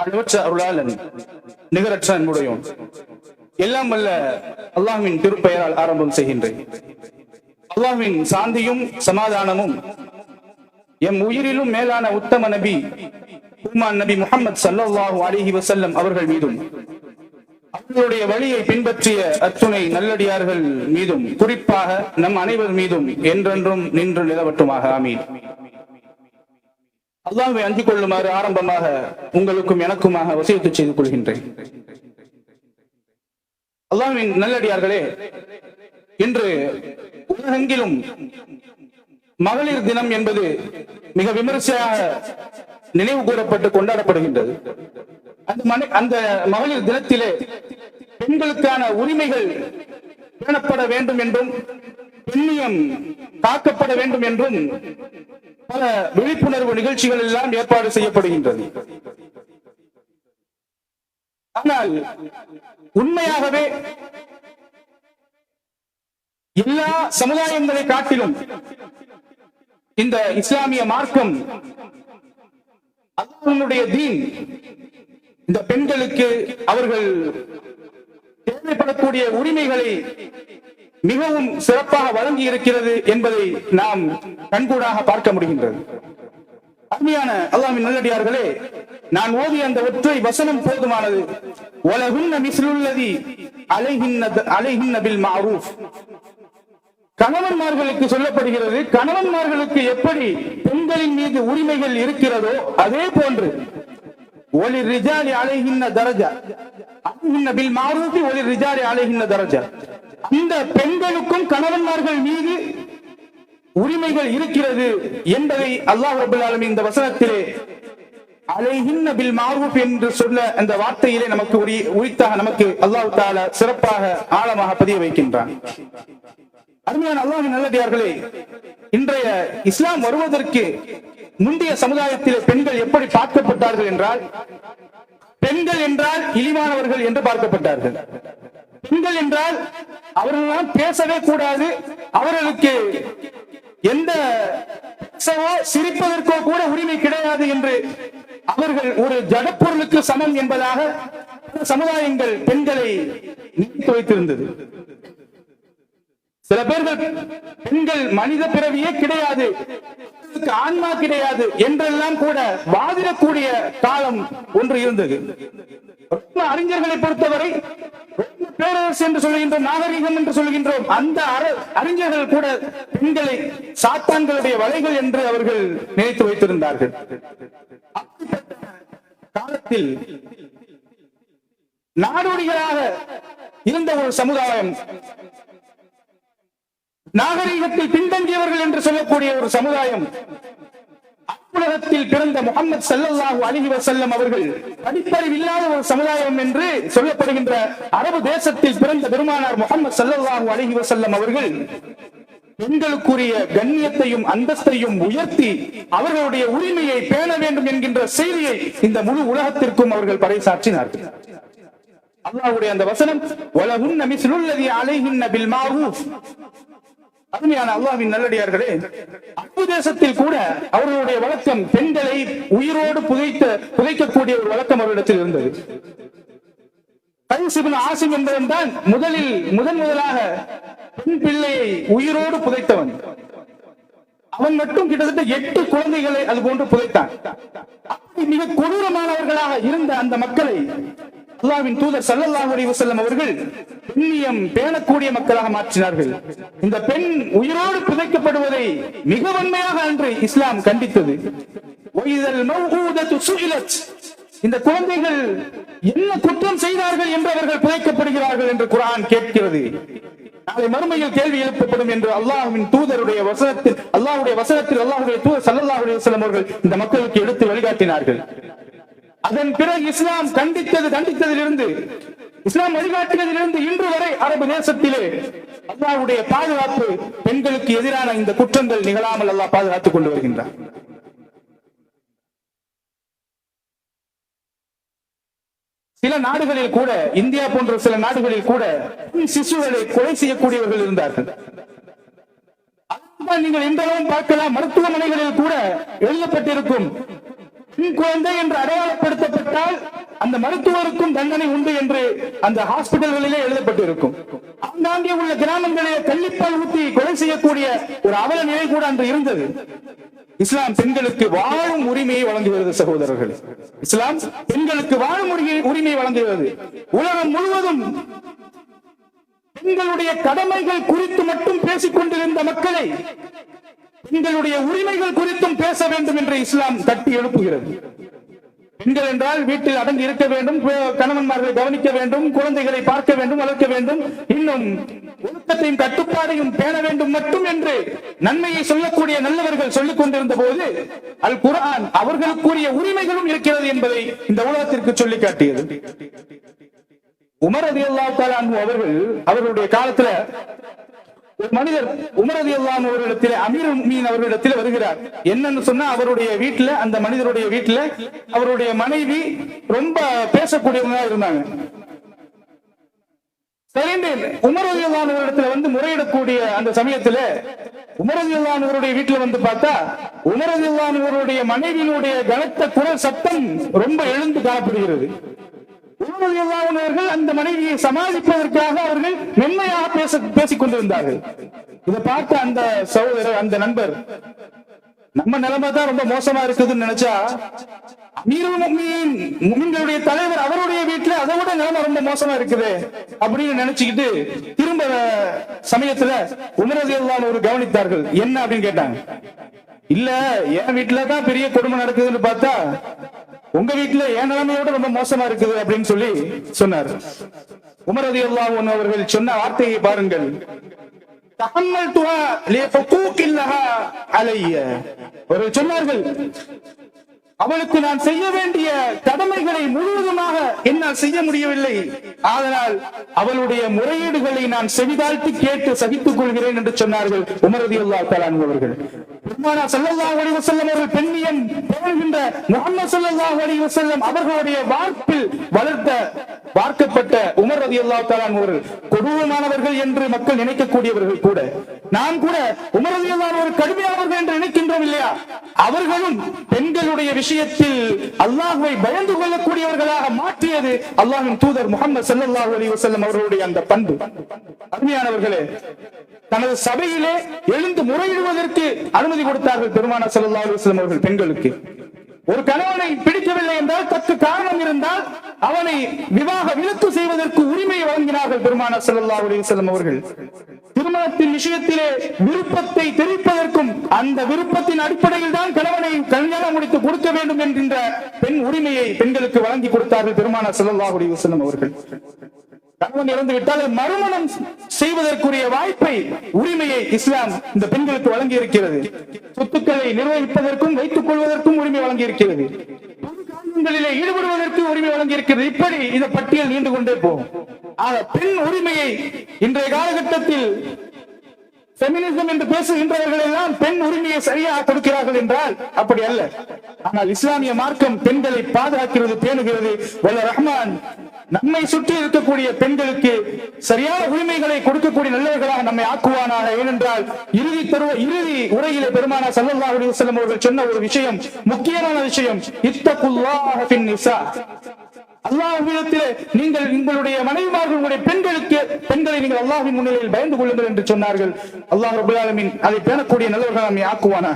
அளவற்ற அருளாளன் நிகரற்ற அன்புடையோன். எல்லாம் வல்ல அல்லாஹ்வின் திருப்பெயரால் ஆரம்பம் செய்கின்றேன். அல்லாஹ்வின் சாந்தியும் சமாதானமும் எம் உயிரிலும் மேலான உத்தம நபி உமான் நபி முகமது சல்லல்லாஹு அலிஹி வசல்லம் அவர்கள் மீதும் அவர்களுடைய வழியை பின்பற்றிய அத்துணை நல்லடியார்கள் மீதும் குறிப்பாக நம் அனைவர் மீதும் என்றென்றும் நின்று நிலவட்டுமாக. ஆமீன். அல்லாஹ்வை அஞ்சிக் கொள்ளுமாறு ஆரம்பமாக உங்களுக்கும் எனக்குமாக வசியத்து செய்து கொள்கின்றேன். அல்லாவின் நல்லடியார்களே இன்று உலகெங்கிலும் மகளிர் தினம் என்பது மிக விமரிசையாக நினைவு கூறப்பட்டு கொண்டாடப்படுகின்றது. அந்த மனை- அந்த மகளிர் தினத்திலே பெண்களுக்கான உரிமைகள் பேணப்பட வேண்டும் என்றும் பெண்ணியம் காக்கப்பட வேண்டும் என்றும் பல விழிப்புணர்வு நிகழ்ச்சிகள் எல்லாம் ஏற்பாடு செய்யப்படுகின்றது. ஆனால் உண்மையாகவே எல்லா சமுதாயங்களை காட்டிலும் இந்த இஸ்லாமிய மார்க்கம் அல்லாஹ்வினுடைய தீன். இந்த பெண்களுக்கு அவர்கள் தேவைப்படக்கூடிய உரிமைகளை மிகவும் சிறப்பாக வழங்கி இருக்கிறது என்பதை நாம் கண்கூடாக பார்க்க முடிகின்றது. அருமையான அல்லாமின் நல்லடியார்களே நான் ஓதிய அந்த ஒற்றை வசனம் போதுமானது. உலகுன்ன மிஸ்லுல்லதி அலைஹின்ன அலைஹின்ன பில் மஅரூஃப் கணவன்மார்களுக்கு சொல்லப்படுகிறது கணவன்மார்களுக்கு எப்படி பெண்களின் மீது உரிமைகள் இருக்கிறதோ அதே போன்று. ஒளி ரிஜாலி அலைகின்ன தரஜா. அலைகின்ற பில் மாரூபி ஒளி ரிஜாலி அலைகின்ன தரஜா. இந்த பெண்களுக்கும் கணவன்மார்கள் மீது உரிமைகள் இருக்கிறது என்பதை அல்லாஹ் ரபுல் இந்த வசனத்திலே அலைகின்ன பில் மாரூப் என்று சொல்ல அந்த வார்த்தையிலே நமக்கு உரி- உரித்தாக நமக்கு அல்லாஹ் தால சிறப்பாக ஆழமாக பதிய வைக்கின்றான். அருமையான அல்லாஹ் நல்லடியார்களே இன்றைய இஸ்லாம் வருவதற்கு முந்தைய சமுதாயத்திலே பெண்கள் எப்படி பார்க்கப்பட்டார்கள் என்றால் பெண்கள் என்றால் இழிவானவர்கள் என்று பார்க்கப்பட்டார்கள். பெண்கள் என்றால் அவர்களெல்லாம் பேசவே கூடாது. அவர்களுக்கு எந்த சிரிப்பதற்கோ கூட உரிமை கிடையாது என்று அவர்கள் ஒரு ஜடப்பொருளுக்கு சமம் என்பதாக சமுதாயங்கள் பெண்களை நினைத்து வைத்திருந்தது. சில பேர்கள் பெண்கள் மனித பிறவியே கிடையாது ஆன்மா கிடையாது என்றெல்லாம் கூட வாதிடக்கூடிய காலம் ஒன்று இருந்தது. அறிஞர்களை பொறுத்தவரை பேரரசு என்று சொல்கின்றோம் நாகரிகம் என்று சொல்கின்றோம். அந்த அறிஞர்கள் கூட பெண்களை சாத்தான்களுடைய வலைகள் என்று அவர்கள் நினைத்து வைத்திருந்தார்கள். காலத்தில் நாடோடிகளாக இருந்த ஒரு சமுதாயம் நாகரிகத்தில் பின்தங்கியவர்கள் என்று சொல்லக்கூடிய ஒரு சமுதாயம் உலகத்தில் பிறந்த முகமது சல்லாஹூ அலைஹி வஸல்லம் அவர்கள் படிப்பறிவு இல்லாத ஒரு சமுதாயம் என்று சொல்லப்படுகின்ற அரபு தேசத்தில் பிறந்த பெருமானார் முகமது சல்லாஹூ அலைஹி வஸல்லம் அவர்கள் பெண்களுக்குரிய கண்ணியத்தையும் அந்தஸ்தையும் உயர்த்தி அவர்களுடைய உரிமையை பேண வேண்டும் என்கின்ற செய்தியை இந்த முழு உலகத்திற்கும் அவர்கள் பறைசாற்றினார்கள். அல்லாஹ்வுடைய அந்த வசனம் உலகுன்ன மிஸ்லுல்லதி அலைஹின்ன பில் மாரூஃப் அருமையான அல்லாவின் நல்லடியார்களே அப்பு தேசத்தில் கூட அவர்களுடைய வழக்கம் பெண்களை உயிரோடு புதைத்த புதைக்கக்கூடிய ஒரு வழக்கம் அவரிடத்தில் இருந்தது. கைஸ் ஆசிம் என்பவன் தான் முதலில் முதன் முதலாக பெண் பிள்ளையை உயிரோடு புதைத்தவன். அவன் மட்டும் கிட்டத்தட்ட எட்டு குழந்தைகளை அது போன்று புதைத்தான். மிக கொடூரமானவர்களாக இருந்த அந்த மக்களை அல்லாவின் தூதர் சல்லல்லாஹ் அலைஹி வஸல்லம் அவர்கள் புண்ணியம் பேணக்கூடிய மக்களாக மாற்றினார்கள். இந்த பெண் உயிரோடு புதைக்கப்படுவதை மிக வன்மையாக அன்று இஸ்லாம் கண்டித்தது. இந்த குழந்தைகள் என்ன குற்றம் செய்தார்கள் என்று அவர்கள் புதைக்கப்படுகிறார்கள் என்று குரான் கேட்கிறது. நாளை மறுமையில் கேள்வி எழுப்பப்படும் என்று அல்லாஹ்வின் தூதருடைய வசனத்தில் அல்லாஹுடைய வசனத்தில் அல்லாஹுடைய தூதர் சல்லாஹுடைய அலைஹி அவர்கள் இந்த மக்களுக்கு எடுத்து வழிகாட்டினார்கள். அதன் பிறகு இஸ்லாம் கண்டித்தது கண்டித்ததிலிருந்து இஸ்லாம் வழிகாட்டினதிலிருந்து இன்று வரை அரபு தேசத்திலே அல்லாவுடைய பாதுகாப்பு பெண்களுக்கு எதிரான இந்த குற்றங்கள் நிகழாமல் அல்லாஹ் பாதுகாத்துக் கொண்டு வருகின்றார் சில நாடுகளில் கூட இந்தியா போன்ற சில நாடுகளில் கூட சிசுகளை கொலை செய்யக்கூடியவர்கள் இருந்தார்கள். நீங்கள் நீங்கள் அளவும் பார்க்கலாம். மருத்துவமனைகளில் கூட எழுதப்பட்டிருக்கும் பெண் குழந்தை என்று அடையாளப்படுத்தப்பட்டால் அந்த மருத்துவருக்கும் தண்டனை உண்டு என்று அந்த ஹாஸ்பிட்டல்களிலே எழுதப்பட்டிருக்கும். ஆங்காங்கே உள்ள கிராமங்களிலே கள்ளிப்பால் ஊற்றி கொலை செய்யக்கூடிய ஒரு அவல நிலை கூட அன்று இருந்தது. இஸ்லாம் பெண்களுக்கு வாழும் உரிமையை வழங்குகிறது சகோதரர்கள். இஸ்லாம் பெண்களுக்கு வாழும் உரிமையை வழங்குகிறது உலகம் முழுவதும் பெண்களுடைய கடமைகள் குறித்து மட்டும் பேசிக் கொண்டிருந்த மக்களை பெண்களுடைய உரிமைகள் குறித்தும் பேச வேண்டும் என்று இஸ்லாம் தட்டி எழுப்புகிறது. பெண்கள் என்றால் வீட்டில் அடங்கி இருக்க வேண்டும் கணவன்மார்களை கவனிக்க வேண்டும் குழந்தைகளை பார்க்க வேண்டும் வளர்க்க வேண்டும். இன்னும் ஒழுக்கத்தையும் கட்டுப்பாடையும் பேண வேண்டும் மட்டும் என்று நன்மையை சொல்லக்கூடிய நல்லவர்கள் சொல்லிக் கொண்டிருந்த போது அல் குர்ஆன் அவர்களுக்குரிய உரிமைகளும் இருக்கிறது என்பதை இந்த உலகத்திற்கு சொல்லி காட்டியது. உமர் ரதி அவர்கள் அவர்களுடைய காலத்துல ஒரு மனிதர் உமரதி அல்லான் அவர்களிடத்தில் அமீர் மீன் அவர்களிடத்தில் வருகிறார். என்னன்னு சொன்னா அவருடைய வீட்டுல அந்த மனிதருடைய வீட்டுல அவருடைய மனைவி ரொம்ப பேசக்கூடியவங்களா இருந்தாங்க. சரின்னு உமரதி அல்லான் அவர்களிடத்துல வந்து முறையிடக்கூடிய அந்த சமயத்துல உமரதி அல்லான் அவருடைய வீட்டுல வந்து பார்த்தா உமரதி அல்லான் அவருடைய மனைவியினுடைய கனத்த குரல் சத்தம் ரொம்ப எழுந்து காணப்படுகிறது. அவர்கள் அந்த மனைவியை சமாளிப்பதற்காக அவர்கள் மென்மையாக பேச பேசிக் கொண்டிருந்தார்கள் இதை பார்த்த அந்த சகோதரர் அந்த நண்பர் நம்ம நிலைமை தான் ரொம்ப மோசமா இருக்குதுன்னு நினைச்சா மீரவ முஃமினீன் தலைவர் அவருடைய வீட்டுல அதை விட நிலைமை ரொம்ப மோசமா இருக்குது அப்படின்னு நினைச்சுக்கிட்டு திரும்ப சமயத்துல உமரதி ஒரு கவனித்தார்கள். என்ன அப்படின்னு கேட்டாங்க. இல்ல என் வீட்டுல தான் பெரிய கொடுமை நடக்குதுன்னு பார்த்தா உங்க வீட்டுல என் நிலைமையோட ரொம்ப மோசமா இருக்குது அப்படின்னு சொல்லி சொன்னார். உமரதி அவர்கள் சொன்ன வார்த்தையை பாருங்கள். அவர்கள் சொன்னார்கள் அவளுக்கு நான் செய்ய வேண்டிய கடமைகளை முழுவதுமாக என்னால் செய்ய முடியவில்லை. அதனால் அவளுடைய முறையீடுகளை நான் செவிதாழ்த்தி கேட்டு சகித்துக் கொள்கிறேன் என்று சொன்னார்கள் உமரதி அல்லா அவர்கள். பெருமானா செல்லல்லா அலைஹி வஸல்லம் அவர்கள் பெண்ணியன் புகழ்கின்ற முகமது செல்லல்லா அலைஹி வஸல்லம் அவர்களுடைய வார்ப்பில் வளர்த்த பார்க்கப்பட்ட உமர் ரவி அல்லா தாலான் ஒரு கொடூரமானவர்கள் என்று மக்கள் நினைக்கக்கூடியவர்கள் கூட நாம் கூட உமர் ரவி அல்லா ஒரு கடுமையானவர்கள் என்று நினைக்கின்றோம் இல்லையா? அவர்களும் பெண்களுடைய விஷயத்தில் அல்லாஹுவை பயந்து கொள்ளக்கூடியவர்களாக மாற்றியது அல்லாஹின் தூதர் முகமது ஸல்லல்லாஹு அலைஹி வஸல்லம் அவர்களுடைய அந்த பண்பு. அருமையானவர்களே தனது சபையிலே எழுந்து முறையிடுவதற்கு அனுமதி கொடுத்தார்கள் பெருமானா ஸல்லல்லாஹு அலைஹி அவர்கள் பெண்களுக்கு. ஒரு கணவனை பிடிக்கவில்லை என்றால் தக்க காரணம் இருந்தால் அவனை விவாக விலக்கு செய்வதற்கு உரிமை வழங்கினார்கள் பெருமானா ஸல்லல்லாஹு அலுவலம் அவர்கள். திருமணத்தின் விஷயத்திலே விருப்பத்தை தெரிவிப்பதற்கும் அந்த விருப்பத்தின் அடிப்படையில் தான் கணவனை கல்யாணம் முடித்து கொடுக்க வேண்டும் என்கின்ற பெண் உரிமையை பெண்களுக்கு வழங்கி கொடுத்தார்கள் பெருமானா ஸல்லல்லாஹு அலைஹி அவர்கள். கணவன் இறந்து விட்டால் மறுமணம் செய்வதற்குரிய வாய்ப்பை உரிமையை இஸ்லாம் இந்த பெண்களுக்கு வழங்கி இருக்கிறது சொத்துக்களை நிர்வகிப்பதற்கும் வைத்துக் கொள்வதற்கும் உரிமை வழங்கி இருக்கிறது காரியங்களிலே ஈடுபடுவதற்கு உரிமை வழங்கி இருக்கிறது இப்படி இந்த பட்டியல் நீண்டு கொண்டே போகும். பெண் உரிமையை இன்றைய காலகட்டத்தில் பெமினிசம் என்று பேசுகின்றவர்கள் எல்லாம் பெண் உரிமையை சரியாக கொடுக்கிறார்கள் என்றால் அப்படி அல்ல. ஆனால் இஸ்லாமிய மார்க்கம் பெண்களை பாதுகாக்கிறது பேணுகிறது. வல்ல ரஹ்மான் நம்மை சுற்றி இருக்கக்கூடிய பெண்களுக்கு சரியான உரிமைகளை கொடுக்கக்கூடிய நல்லவர்களாக நம்மை ஆக்குவானாக. ஏனென்றால் இறுதி தருவ இறுதி உரையிலே பெருமானா ஸல்லல்லாஹு அலைஹி அவர்கள் சொன்ன ஒரு விஷயம் முக்கியமான விஷயம் இத்தகுல்லாஹின் நிசா அல்லாஹ்விடத்திலே நீங்கள் உங்களுடைய மனைவிமார்கள் உங்களுடைய பெண்களுக்கு பெண்களை நீங்கள் அல்லாஹின் முன்னிலையில் பயந்து கொள்ளுங்கள் என்று சொன்னார்கள். அல்லாஹ் ரபுல்லாலமின் அதை பேணக்கூடிய நல்லவர்கள் நம்மை ஆக்குவானா